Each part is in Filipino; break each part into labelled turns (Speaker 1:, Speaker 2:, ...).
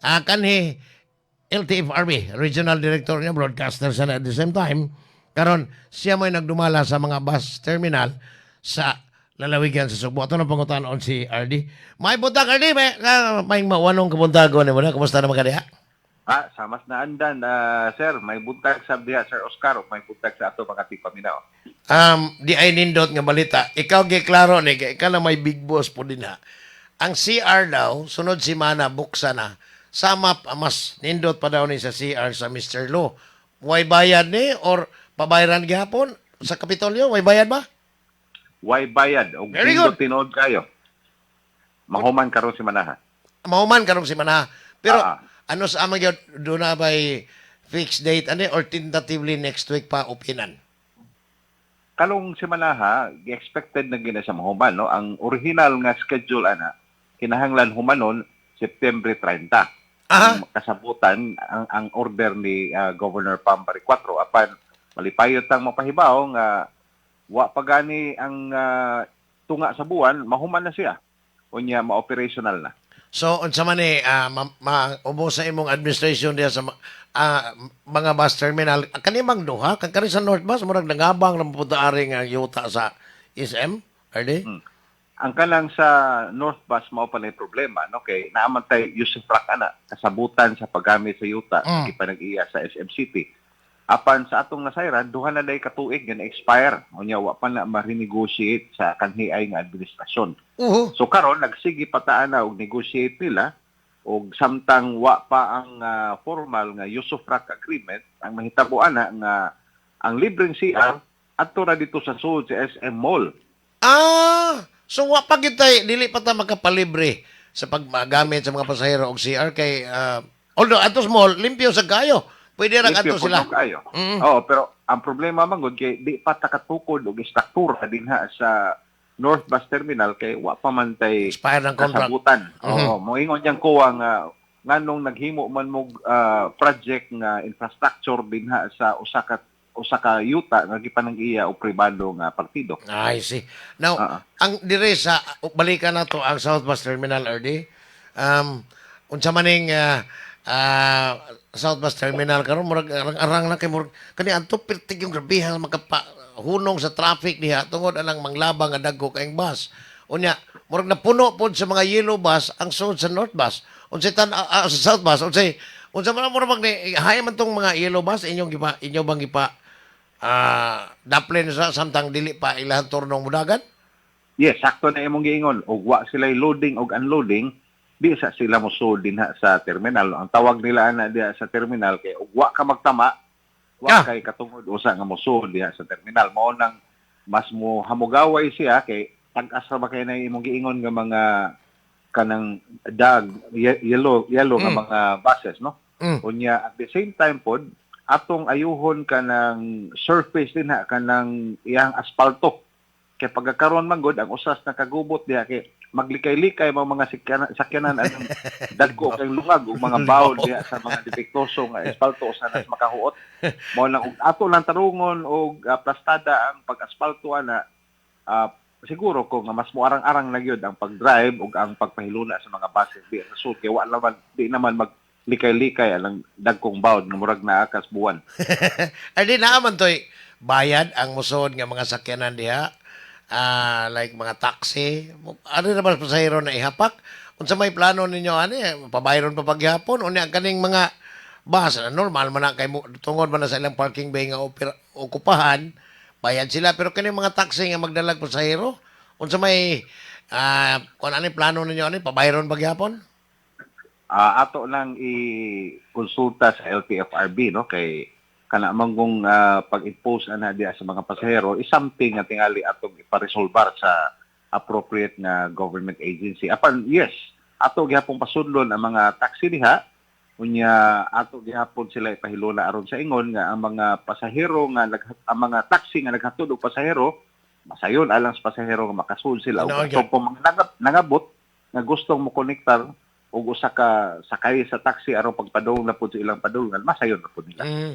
Speaker 1: Ah, kanhi LTFRB, regional director niya, broadcaster siya na at the same time. Karon siya mo nagdumala sa mga bus terminal sa lalawigan sa Subo. Ito na pangutanon si RD. May buntag RD, may, uh, may mawanong kabuntago ni mo na. Kumusta naman ka diha?
Speaker 2: Ah, sa mas naandan, ah, sir, may buntag sa diha, Sir Oscar, may buntag sa ato mga tipaminaw.
Speaker 1: Um, di ay nindot nga balita. Ikaw gi klaro ni ikaw na may big boss po din ha. Ang CR daw sunod si Mana buksa na. Sama pa mas nindot pa daw ni sa CR sa Mr. Lo. Way bayad ni or pabayaran gihapon sa Kapitolyo? Way bayad ba?
Speaker 2: Why bayad? Og
Speaker 1: Very good.
Speaker 2: tinuod kayo. Mahuman karon si Manaha.
Speaker 1: Mahuman karong si Mana. Pero
Speaker 2: Ah.
Speaker 1: ano sa amang gyud do na by fixed date ani or tentatively next week pa opinan?
Speaker 2: Kalong si Manaha, expected na gina sa mahuman, no? Ang original nga schedule ana kinahanglan humanon September 30. Ang kasabutan ang, ang order ni ah, Governor Pambari 4 apan malipayot ang mapahibaw nga wa pa gani ang ah, tunga sa buwan mahuman na siya unya ma-operational na
Speaker 1: So, unsa man ni uh, ma, ma ubo sa imong administration diya sa ma- ah, mga bus terminal, kanimang duha, kag kani sa North Bus, murag nangabang na mapunta ari nga yuta sa SM, RD?
Speaker 2: Hmm. Ang kanang sa North Bus mao pa na problema no kay naaman tay Yusuf Rock ana kasabutan sa paggamit sa yuta
Speaker 1: Mm.
Speaker 2: mm. panag-iya sa SM City apan sa atong nasayran duha na day katuig nga na-expire unya wa pa na ma-renegotiate sa kanhiay nga administrasyon
Speaker 1: Uho.
Speaker 2: So karon nagsige pataan na og negotiate nila og samtang wa pa ang ah, formal nga of rock agreement ang mahitabo ana nga ang libreng CR adto ra dito sa sulod sa SM Mall.
Speaker 1: Ah, so wa pa kitay dili pa ta makapalibre sa pagmagamit sa mga pasahero og CR kay ah, although ato small limpyo sa kayo. Pwede ra
Speaker 2: po
Speaker 1: sila.
Speaker 2: kayo.
Speaker 1: Mm.
Speaker 2: Oo, pero ang problema man gud kay di pa takatukod og istruktura dinha sa North Bus Terminal kay wa pa man tay kasabutan.
Speaker 1: Mhm.
Speaker 2: Oo, moingon yang ko ang nganong naghimo man mo ah, project nga infrastructure dinha sa usa ka usa ka yuta nga gipanang-iya og pribado nga partido.
Speaker 1: I see. Now,
Speaker 2: Ah, ah.
Speaker 1: ang dire sa balikan na to ang South Bus Terminal RD. Um unsa maning uh, uh, South Bus Terminal karon murag arang-arang na kay murag kani adto pertig yung grabihan makapa hunong sa traffic diha tungod anang manglabang nga dagko kaayong bus. Unya, murag napuno pod sa mga yellow bus ang sud sa North Bus. Unsay tan ah, ah, sa South Bus, unsay unsa man murag mag hay man tong mga yellow bus inyong gipa inyo bang gipa ah daplin sa samtang dili pa ilang turnong mudagan?
Speaker 2: Yes, sakto na imong giingon og wa sila loading og unloading di sa sila mo dinha sa terminal. Ang tawag nila ana diha sa terminal kay og wa ka magtama, wa
Speaker 1: Ah.
Speaker 2: kay katungod usa nga mo sold diha sa terminal. Mao nang mas mo hamugaway siya kay tag-asa ba kay na imong giingon nga mga kanang dag ye- yellow yellow nga
Speaker 1: Mm.
Speaker 2: mga buses no?
Speaker 1: Mm.
Speaker 2: unya at the same time pod atong ayuhon kanang surface din ha kanang iyang asfalto kay pagkakaroon man gud ang usas na kagubot diha kay maglikay-likay mga mga sakyanan, sakyanan anong dagko kay lungag ug mga bawol diha sa mga depektoso nga asfalto usa na makahuot. Mo lang ato lang tarungon og ah, plastada ang pag-asfalto ana ah, siguro ko nga mas muarang-arang na gyud ang pag-drive ug ang pagpahiluna sa mga buses di sa sud kay wa naman di naman mag likay-likay alang dagkong bawd nga murag naa kas buwan.
Speaker 1: Ay di naaman to'y bayad ang musod nga mga sakyanan diha. Ah, like mga taxi. Ano na ba pasahero na ihapak? Unsa may plano ninyo ani pabayron pa pagyapon unya ang kaning mga bus na normal man na kay tungod man na sa ilang parking bay nga opera, okupahan bayad sila pero kaning mga taxi nga magdalag pasahero unsa may ah kun ano plano ninyo ani pabayron pagyapon?
Speaker 2: Ah, ato lang i-konsulta sa LTFRB no kay kana manggong ah, pag-impose ana diha sa mga pasahero is something nga tingali atong iparesolbar sa appropriate nga government agency. Apan yes, ato gihapon pasudlon ang mga taxi diha unya ato gihapon sila ipahiluna aron sa ingon nga ang mga pasahero nga ang mga taxi nga naghatod og pasahero masayon alang sa pasahero nga makasul sila
Speaker 1: Ano,
Speaker 2: so, kung mga nangab, nangabot nga gustong mo konektar ug usa ka sakay sa taxi aron pagpadong na pud sa ilang padulngan masayon na pud nila.
Speaker 1: Mm.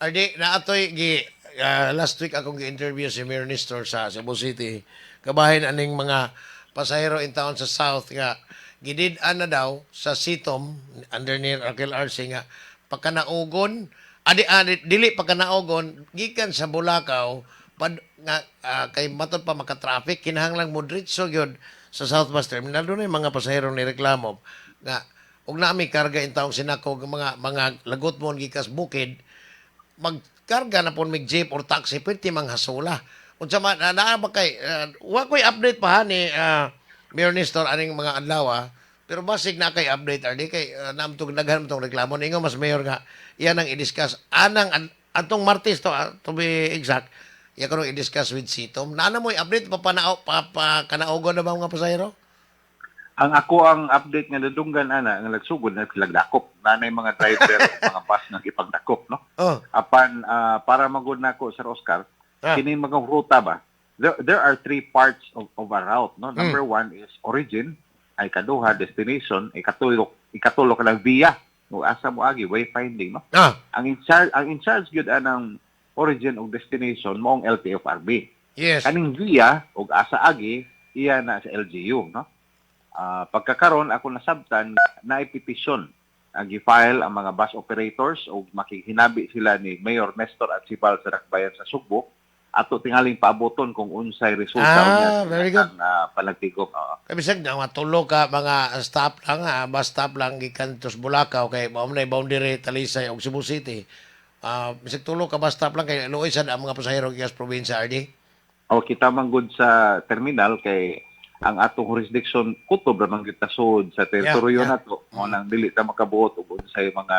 Speaker 1: Ardi, na atoy gi ah, last week akong gi-interview si Mayor Nestor sa Cebu City. Kabahin aning mga pasahero in town sa South nga gidid-an daw sa Sitom under ni Raquel Arce nga pagkanaugon adi adi dili pagkanaugon gikan sa Bulacau pad nga ah, kay matod pa maka-traffic kinahanglang mo diretso gyud sa Southwest Terminal. Doon ay mga pasahero ni reklamo nga ug nami karga in taong sinako mga mga lagot mo gikas bukid magkarga na po mig jeep or taxi pwede manghasula unsa man uh, naa ba kay uh, wa koy update pa ha ni uh, Mayor Nestor aning mga adlaw ah. pero basig na kay update ardi kay uh, namtog daghan tong reklamo ningo mas mayor nga iyan ang i-discuss anang an- atong Martes to ah, to be exact iya ko i-discuss with Sitom na mo i-update pa pa, na, pa, pa kanaogon na ba mga pasahero
Speaker 2: Ang ako ang update nga nadunggan ana nga nagsugod na sila dakop. Nanay mga driver mga bus nga ipagdakop no.
Speaker 1: oh
Speaker 2: Apan ah, para magud nako Sir Oscar,
Speaker 1: Ah.
Speaker 2: kini mga ruta ba? There, there are three parts of, of a route no. Number one is origin, ay kaduha destination, ikatulo ikatulo ka lang via. O asa mo agi wayfinding no.
Speaker 1: ah
Speaker 2: Ang in charge ang in charge gyud anang origin ug destination mo ang LTFRB.
Speaker 1: yes
Speaker 2: kaning via ug asa agi iya na sa LGU no Ah, pagkakaron ako nasabtan na petition ang gi-file ang mga bus operators ug makihinabi sila ni Mayor Nestor at Sibal sa Dakbayan sa Sugbo ato tingaling paaboton kung unsay resulta
Speaker 1: Ah,
Speaker 2: sa
Speaker 1: very good.
Speaker 2: ilang, ah, palagtigom Oo.
Speaker 1: Kaya bisag nga matulo ka mga stop lang ha, bus stop lang gikan tos Bulacau kay mao na boundary Talisay ug Cebu City. Ah, bisag tulo ka bus stop lang kay luoy sad ang mga pasahero gikas probinsya RD.
Speaker 2: o kita manggod sa terminal kay ang atong jurisdiction kutob ra man kita sud sa teritoryo
Speaker 1: Yeah, yeah.
Speaker 2: nato mo nang dili ta makabuot ug unsay mga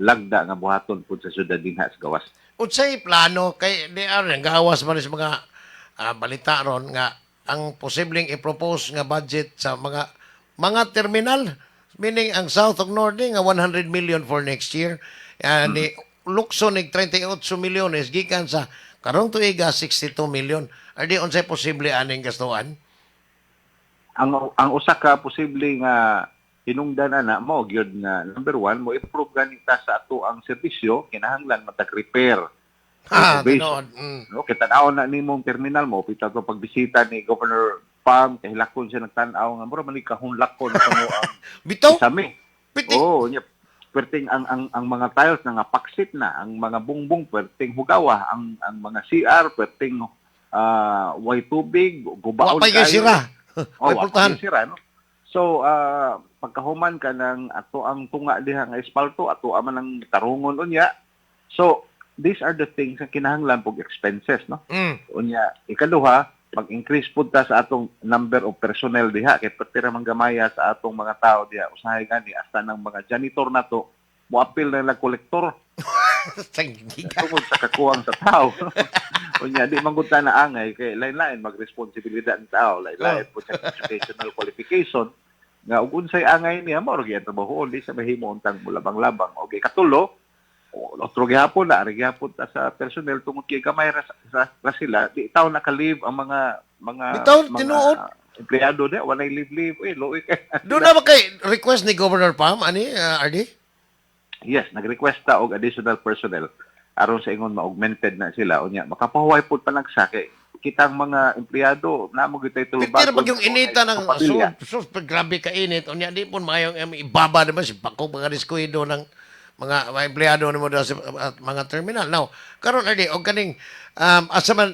Speaker 2: lagda nga buhaton pud sa syudad dinha sa gawas
Speaker 1: Unsay plano kay di are gawas man sa mga ah, balita ron nga ang posibleng i-propose nga budget sa mga mga terminal meaning ang South ug Norte nga 100 million for next year. Uh, ni Lukso nig 38 milyones gikan sa karong tuiga 62 million. Are di unsay posible aning gastuan?
Speaker 2: ang ang usa ka posible nga hinungdan ana mo gyud nga number one mo improve ganita sa ato ang serbisyo kinahanglan matag repair
Speaker 1: Ha,
Speaker 2: Based-
Speaker 1: tinood. Mm.
Speaker 2: no kita na nimong terminal mo pita to pagbisita ni Governor Pam kay hilakon siya nagtan-aw nga mura man ni kahunlakon sa mo ang
Speaker 1: Bitaw,
Speaker 2: sami
Speaker 1: piti.
Speaker 2: Oo, nya perting ang ang ang mga tiles na nga paksit na, ang mga bungbong perting hugawa, ang ang mga CR perting ah way tubig, gubaon
Speaker 1: yung sira.
Speaker 2: Oh, sira, no? So, ah pagkahuman ka ng ato ang tunga diha nga espalto, ato man ang tarungon unya. So, these are the things nga kinahanglan pog expenses, no?
Speaker 1: Mm.
Speaker 2: Unya, ikaduha, mag-increase pud ta sa atong number of personnel diha kay patira man gamaya sa atong mga tao diha usahay gani hasta ng mga janitor nato moapil na lang kolektor tungod sa kakuwang sa tao. Unya di man gud na angay kay lain-lain magresponsibilidad ng tao, lain-lain po sa educational qualification nga ug unsay angay niya mao ang trabaho di sa mahimo untang bulabang-labang. Okay, katulo otro gihapon na ari gihapon ta sa personnel tungod kay gamay ra, ra, ra sila di taw naka-leave ang mga mga
Speaker 1: Bitaw, tinuod.
Speaker 2: empleyado di walay leave leave eh luoy kay
Speaker 1: Doon na ba kay request ni Governor Pam ani uh, RD?
Speaker 2: Yes, nag-request ta og additional personnel aron sa ingon ma-augmented na sila unya makapahuway pud panagsa kay kitang mga empleyado na mo gitay tulubag
Speaker 1: Pero pag yung inita ng so pag grabe ka init, unya di po mayong um, ibaba naman si Pako mga diskuido ng mga mga empleyado nimo sa at mga terminal. Now, karon RD og kaning um, asa man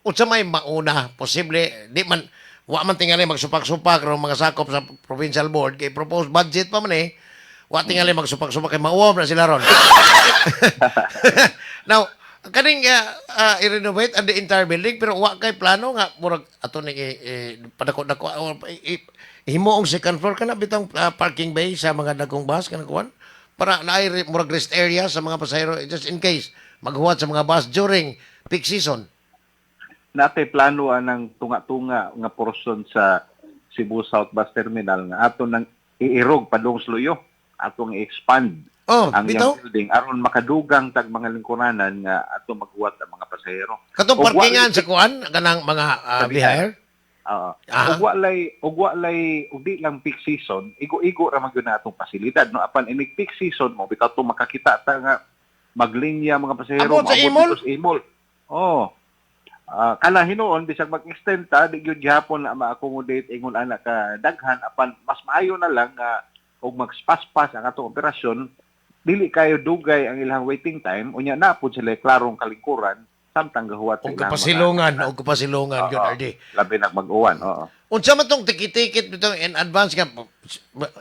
Speaker 1: unsa may mauna posible di man wa man tingali magsupak-supak ro mga sakop sa provincial board kay proposed budget pa man eh wa tingali magsupak-supak kay mauwam na sila ron. Now, kaning uh, uh, i-renovate ang the entire building pero wa kay plano nga murag ato ni eh, padako-dako or i- i- himuong second floor kana bitang uh, parking bay sa mga dagkong bus kana kuan para naay murag rest area sa mga pasahero just in case maghuwat sa mga bus during peak season.
Speaker 2: natay plano ang tunga-tunga nga portion sa Cebu South Bus Terminal nga ato nang iirog padung sluyo atong i-expand
Speaker 1: Oh,
Speaker 2: ang
Speaker 1: bitaw.
Speaker 2: iyang building aron makadugang tag mga lingkuranan nga ato maghuwat ang mga pasahero
Speaker 1: Katong parkingan sa kuan kanang mga uh.
Speaker 2: Oo.
Speaker 1: Ah.
Speaker 2: Ug walay ug walay ug di lang peak season, igo-igo ra man gyud na atong pasilidad no apan inig peak season mo bitaw to makakita ta nga maglinya mga pasahero
Speaker 1: Abot sa imol?
Speaker 2: sa imol. Oh. Ah, kana hinuon bisag mag-extend ta di gyud gihapon na ma-accommodate ingon ana ka daghan apan mas maayo na lang nga og magspaspas ang atong operasyon dili kayo dugay ang ilang waiting time unya na pud sila klarong kalingkuran samtang gahuwat
Speaker 1: O
Speaker 2: sa ilang
Speaker 1: kapasilungan, o kapasilungan, yun. RD.
Speaker 2: labi na mag-uwan oo
Speaker 1: Unsa man tong tikit-tikit bitaw in advance ka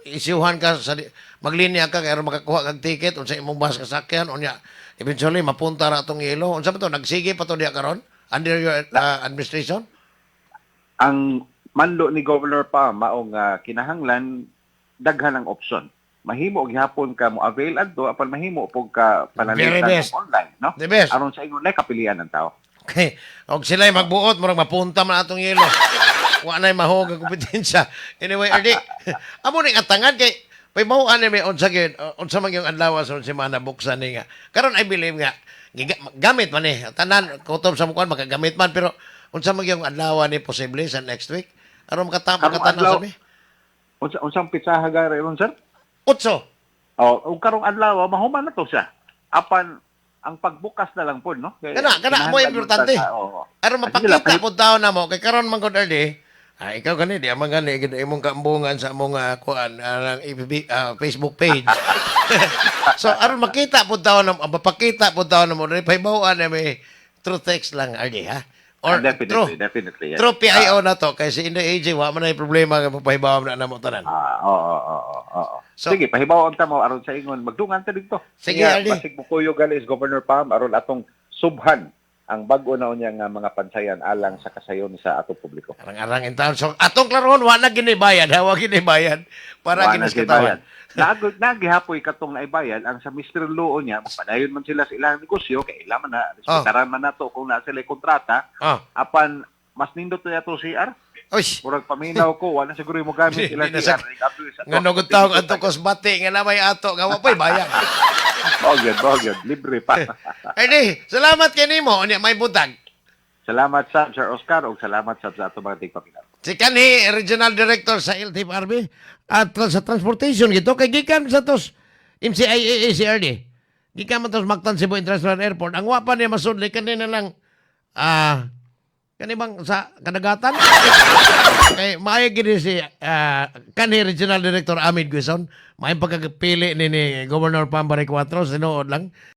Speaker 1: isyuhan ka sa maglinya ka kay makakuha kag ticket unsa imong bus kasakyan unya eventually mapunta ra tong yelo unsa man to nagsige pa to diha karon under your uh, administration
Speaker 2: ang mando ni Governor pa maong ah, kinahanglan daghan ang option. Mahimo og gihapon ka mo avail adto apan mahimo pog ka panalitan online, no?
Speaker 1: the best
Speaker 2: Aron sa ingon na kapilian ng tao.
Speaker 1: okay og sila magbuot murag mapunta man atong yelo wa na mahog ang kompetensya anyway RD amo ning atangan kay Pay mao ani may unsa gyud uh, unsa man yung adlaw sa semana buksan ni nga. Karon I believe nga gamit man ni tanan kutob sa mukuan makagamit man pero unsa man yung adlaw ni posible sa next week aron makatanan
Speaker 2: adlaw-
Speaker 1: sa mi.
Speaker 2: Unsa unsang pitsaha gari ron sir?
Speaker 1: Utso.
Speaker 2: Oh, ug karong adlaw mahuman na to siya. Apan ang pagbukas na lang po, no? Kaya
Speaker 1: Kana, kana, mo importante.
Speaker 2: ta- Oo.
Speaker 1: Aron mapakita po tao na mo kay karon man gud RD. Ah, ikaw gani di amang gani gid imong kaambungan sa among uh, kuan ah, FB, ah, Facebook page. so aron makita po tao na mapakita po tao na mo dili pahibawan na may true text lang RD ha. Or
Speaker 2: Ah, definitely,
Speaker 1: true
Speaker 2: definitely. yes.
Speaker 1: True PIO na to kasi in the AJ wa man na problema nga pahibawan na namo tanan.
Speaker 2: Ah, oo, oo, oo.
Speaker 1: So-
Speaker 2: Sige, pahibaw ta mo aron sa ingon magdungan ta dito.
Speaker 1: Sige,
Speaker 2: Kaya,
Speaker 1: Aldi.
Speaker 2: Basig Bukuyo gali is Governor Pam aron atong subhan ang bag-o na unya nga mga pansayan alang sa kasayon sa atong publiko.
Speaker 1: Arang-arang in town. So atong klaron wa na ginibayad, ha wa ginibayad para
Speaker 2: Wa na
Speaker 1: kinis katawan.
Speaker 2: Nagod nagihapoy katong naibayad ang sa Mr. Loo niya padayon man sila sa ilang negosyo kay ila man na respetaran man nato kung na sila kontrata
Speaker 1: Oh.
Speaker 2: apan mas nindot na yato CR
Speaker 1: Uy.
Speaker 2: murag paminaw ko wala siguro mo gamit
Speaker 1: Hindi
Speaker 2: sila CR
Speaker 1: sa- Nga nugod taong ato kosbati nga namay ato nga wa pay bayad.
Speaker 2: Oh, good, oh. Libre pa.
Speaker 1: Erdi, salamat kay nimo unya may butag.
Speaker 2: salamat sa Sir Oscar o salamat sa ato mga tigpapinar.
Speaker 1: Si kanhi regional director sa LTFRB at sa transportation gito kay gikan sa tos MCIA CRD. Gikan man tos Mactan Cebu International Airport. Ang wa pa niya masudli kanina lang ah kani bang sa kadagatan? Kay maayo gid si ah, kanhi regional director Amid Guison. May pagkapili ni, ni Governor Pambari 4 sinuod lang